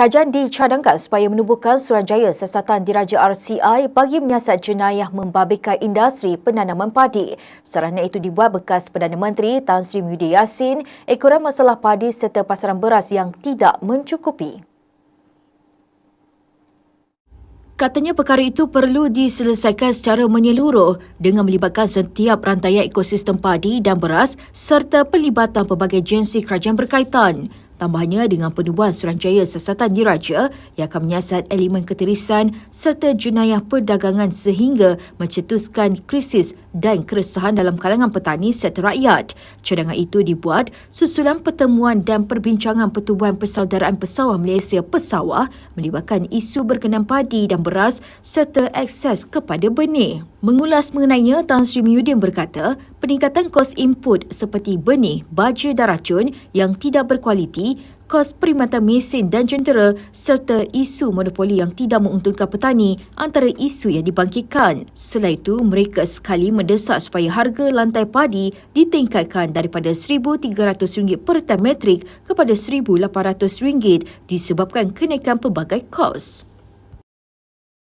Kerajaan dicadangkan supaya menubuhkan Suruhanjaya Siasatan Diraja RCI bagi menyiasat jenayah membabitkan industri penanaman padi. Saranan itu dibuat bekas Perdana Menteri Tan Sri Muhyiddin Yassin ekoran masalah padi serta pasaran beras yang tidak mencukupi. Katanya perkara itu perlu diselesaikan secara menyeluruh dengan melibatkan setiap rantaian ekosistem padi dan beras serta pelibatan pelbagai agensi kerajaan berkaitan. Tambahnya dengan penubuhan Suruhanjaya Siasatan Diraja yang akan menyiasat elemen ketirisan serta jenayah perdagangan sehingga mencetuskan krisis dan keresahan dalam kalangan petani serta rakyat. Cadangan itu dibuat susulan pertemuan dan perbincangan Pertubuhan Persaudaraan Pesawah Malaysia Pesawah melibatkan isu berkenaan padi dan beras serta akses kepada benih. Mengulas mengenainya, Tan Sri Muhyiddin berkata, peningkatan kos input seperti benih, baja dan racun yang tidak berkualiti kos perkhidmatan mesin dan jentera serta isu monopoli yang tidak menguntungkan petani antara isu yang dibangkitkan. Selain itu, mereka sekali mendesak supaya harga lantai padi ditingkatkan daripada RM1,300 per tan metrik kepada RM1,800 disebabkan kenaikan pelbagai kos.